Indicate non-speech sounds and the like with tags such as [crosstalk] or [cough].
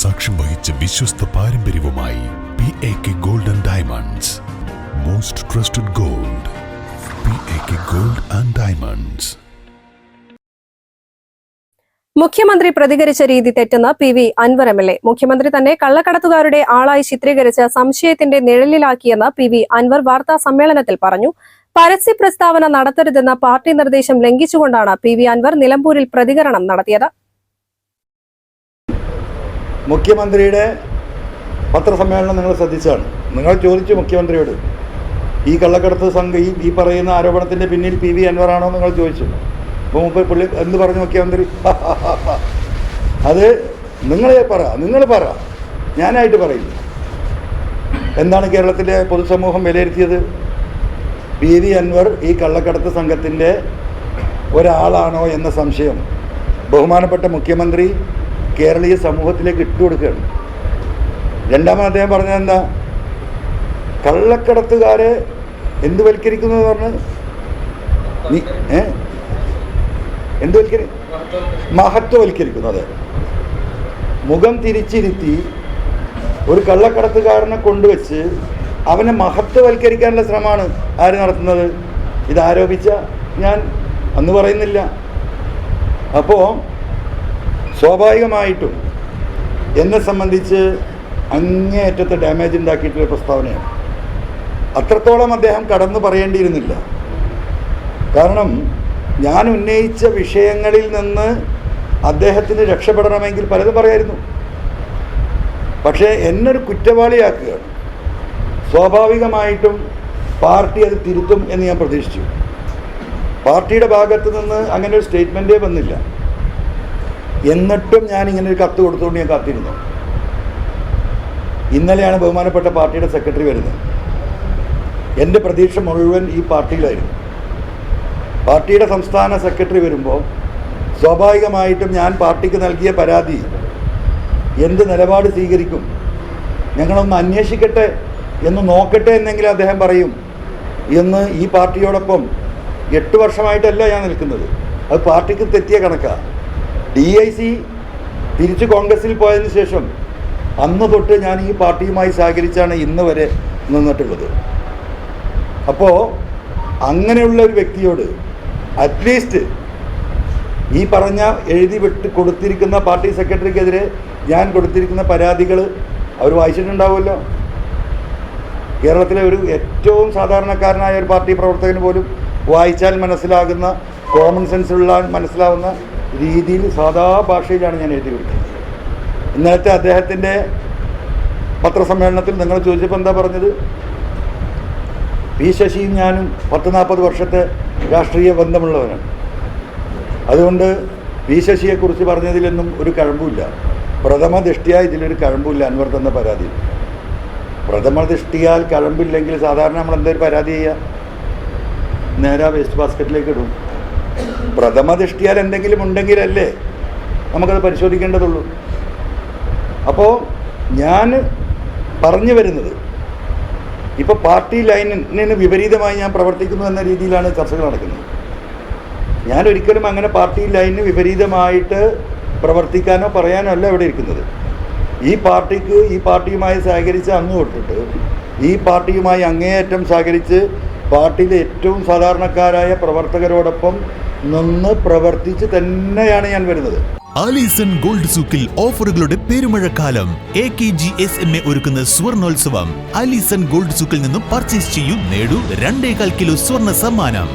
സാക്ഷ്യം വഹിച്ച വിശ്വസ്ത പാരമ്പര്യവുമായി P A K gold and diamonds most trusted gold P A K gold and diamonds മുഖ്യമന്ത്രി പ്രതികരിച്ച രീതി തെറ്റെന്ന് P V Anvar M L A. മുഖ്യമന്ത്രി തന്നെ കള്ളക്കടത്തുകാരുടെ ആളായി ചിത്രീകരിച്ച സംശയത്തിന്റെ നിഴലിലാക്കിയെന്ന് പി വി അൻവർ വാർത്താ സമ്മേളനത്തിൽ പറഞ്ഞു. പരസ്യ പ്രസ്താവന നടത്തരുതെന്ന പാർട്ടി നിർദ്ദേശം ലംഘിച്ചുകൊണ്ടാണ് പി വി അൻവർ നിലമ്പൂരിൽ പ്രതികരണം നടത്തിയത്. മുഖ്യമന്ത്രിയുടെ പത്രസമ്മേളനം നിങ്ങൾ ശ്രദ്ധിച്ചാണ്. നിങ്ങൾ ചോദിച്ചു മുഖ്യമന്ത്രിയോട് ഈ കള്ളക്കടത്ത് സംഘം ഈ ഈ പറയുന്ന ആരോപണത്തിന്റെ പിന്നിൽ പി വി അൻവറാണോ നിങ്ങൾ ചോദിച്ചു. അപ്പോൾ മുപ്പത് പുള്ളി എന്ത് പറഞ്ഞു മുഖ്യമന്ത്രി? [laughs] അത് നിങ്ങളെ പറ നിങ്ങൾ പറ. ഞാനായിട്ട് പറയും എന്താണ് കേരളത്തിലെ പൊതുസമൂഹം വിലയിരുത്തിയത്? പി വി അൻവർ ഈ കള്ളക്കടത്ത് സംഘത്തിന്റെ ഒരാളാണോ എന്ന സംശയം. ബഹുമാനപ്പെട്ട മുഖ്യമന്ത്രി കേരളീയ സമൂഹത്തിലേക്ക് ഇട്ടുകൊടുക്കുകയാണ് രണ്ടാമത് അദ്ദേഹം പറഞ്ഞത് എന്താ? കള്ളക്കടത്തുകാരെ എന്ത് വൽക്കരിക്കുന്നു എന്ന് പറഞ്ഞ് നീ ഏ? എന്ത് വൽക്കരി? മഹത്വവൽക്കരിക്കുന്നു അതെ. മുഖം തിരിച്ചിരുത്തി ഒരു കള്ളക്കടത്തുകാരനെ കൊണ്ടുവച്ച് അവനെ മഹത്വവൽക്കരിക്കാനുള്ള ശ്രമമാണ് ആര് നടത്തുന്നത്? ഇതാരോപിച്ച ഞാൻ അന്ന് പറയുന്നില്ല. അപ്പോൾ സ്വാഭാവികമായിട്ടും എന്നെ സംബന്ധിച്ച് അങ്ങേയറ്റത്തെ ഡാമേജ് ഉണ്ടാക്കിയിട്ടുള്ള പ്രസ്താവനയാണ്. അത്രത്തോളം അദ്ദേഹം കടന്നു പറയേണ്ടിയിരുന്നില്ല. കാരണം ഞാൻ ഉന്നയിച്ച വിഷയങ്ങളിൽ നിന്ന് അദ്ദേഹത്തിന് രക്ഷപ്പെടണമെങ്കിൽ പലതും പറയായിരുന്നു. പക്ഷേ എന്നൊരു കുറ്റവാളിയാക്കുകയാണ്. സ്വാഭാവികമായിട്ടും പാർട്ടി അത് തിരുത്തും എന്ന് ഞാൻ പ്രതീക്ഷിച്ചു. പാർട്ടിയുടെ ഭാഗത്ത് നിന്ന് അങ്ങനെ ഒരു സ്റ്റേറ്റ്മെന്റേ വന്നില്ല. എന്നിട്ടും ഞാൻ ഇങ്ങനെ ഒരു കത്ത് കൊടുത്തുകൊണ്ട് ഞാൻ കാത്തിരുന്നു. ഇന്നലെയാണ് ബഹുമാനപ്പെട്ട പാർട്ടിയുടെ സെക്രട്ടറി വരുന്നത്. എന്റെ പ്രതീക്ഷ മുഴുവൻ ഈ പാർട്ടിയിലായിരുന്നു. പാർട്ടിയുടെ സംസ്ഥാന സെക്രട്ടറി വരുമ്പോൾ സ്വാഭാവികമായിട്ടും ഞാൻ പാർട്ടിക്ക് നൽകിയ പരാതി എന്ത് നിലപാട് സ്വീകരിക്കും ഞങ്ങളൊന്ന് അന്വേഷിക്കട്ടെ എന്ന് നോക്കട്ടെ എന്നെങ്കിലും അദ്ദേഹം പറയും എന്ന് ഈ പാർട്ടിയോടൊപ്പം എട്ട് വർഷമായിട്ടല്ല ഞാൻ നിൽക്കുന്നത്. അത് പാർട്ടിക്ക് തെറ്റിയ കണക്കാണ് ഡി ഐ സി തിരിച്ച് കോൺഗ്രസിൽ പോയതിന് ശേഷം അന്ന് തൊട്ട് ഞാൻ ഈ പാർട്ടിയുമായി സഹകരിച്ചാണ് ഇന്ന് വരെ നിന്നിട്ടുള്ളത്. അപ്പോൾ അങ്ങനെയുള്ള ഒരു വ്യക്തിയോട് അറ്റ്ലീസ്റ്റ് ഈ പറഞ്ഞ എഴുതി വിട്ട് കൊടുത്തിരിക്കുന്ന പാർട്ടി സെക്രട്ടറിക്കെതിരെ ഞാൻ കൊടുത്തിരിക്കുന്ന പരാതികൾ അവർ വായിച്ചിട്ടുണ്ടാവുമല്ലോ. കേരളത്തിലെ ഒരു ഏറ്റവും സാധാരണക്കാരനായ ഒരു പാർട്ടി പ്രവർത്തകന് പോലും വായിച്ചാൽ മനസ്സിലാകുന്ന കോമൺ സെൻസുള്ള മനസ്സിലാവുന്ന രീതിയിൽ സാധാ ഭാഷയിലാണ് ഞാൻ എഴുതി കൊടുക്കുന്നത് ഇന്നലത്തെ അദ്ദേഹത്തിന്റെ പത്രസമ്മേളനത്തിൽ നിങ്ങൾ ചോദിച്ചപ്പോൾ എന്താ പറഞ്ഞത്? പി ശശിയും ഞാനും പത്ത് നാൽപ്പത് വർഷത്തെ രാഷ്ട്രീയ ബന്ധമുള്ളവരാണ്. അതുകൊണ്ട് പി ശശിയെക്കുറിച്ച് പറഞ്ഞതിലൊന്നും ഒരു കഴമ്പുമില്ല. പ്രഥമ ദൃഷ്ടിയാ ഇതിലൊരു കഴമ്പില്ല അൻവർ തന്ന പരാതി. പ്രഥമ ദൃഷ്ടിയാൽ കഴമ്പില്ലെങ്കിൽ സാധാരണ നമ്മൾ എന്തൊരു പരാതി ചെയ്യുക? നേരെ വേസ്റ്റ് ബാസ്ക്കറ്റിലേക്ക് ഇടും. പ്രഥമ ദൃഷ്ടിയാൽ എന്തെങ്കിലും ഉണ്ടെങ്കിലല്ലേ നമുക്കത് പരിശോധിക്കേണ്ടതുള്ളൂ. അപ്പോൾ ഞാൻ പറഞ്ഞു വരുന്നത് ഇപ്പോൾ പാർട്ടി ലൈനിന് വിപരീതമായി ഞാൻ പ്രവർത്തിക്കുന്നു എന്ന രീതിയിലാണ് ചർച്ചകൾ നടക്കുന്നത്. ഞാൻ ഒരിക്കലും അങ്ങനെ പാർട്ടി ലൈനിന് വിപരീതമായിട്ട് പ്രവർത്തിക്കാനോ പറയാനോ അല്ല ഇവിടെ ഇരിക്കുന്നത്. ഈ പാർട്ടിക്ക് ഈ പാർട്ടിയുമായി സഹകരിച്ച് അങ്ങ് തൊട്ടിട്ട് ഈ പാർട്ടിയുമായി അങ്ങേയറ്റം സഹകരിച്ച് പാർട്ടിയിലെ ഏറ്റവും സാധാരണക്കാരായ പ്രവർത്തകരോടൊപ്പം നിന്ന് പ്രവർത്തിച്ച് തന്നെയാണ് ഞാൻ വരുന്നത്. ആലീസൺ ഗോൾഡ് സൂക്കിൽ ഓഫറുകളുടെ പെരുമഴക്കാലം. A K G S M A ഒരുക്കുന്ന സ്വർണോത്സവം. ആലീസൺ ഗോൾഡ് സൂക്കിൽ നിന്നും പർച്ചേസ് ചെയ്യൂ നേടൂ രണ്ടേകാൽ കിലോ സ്വർണ സമ്മാനം.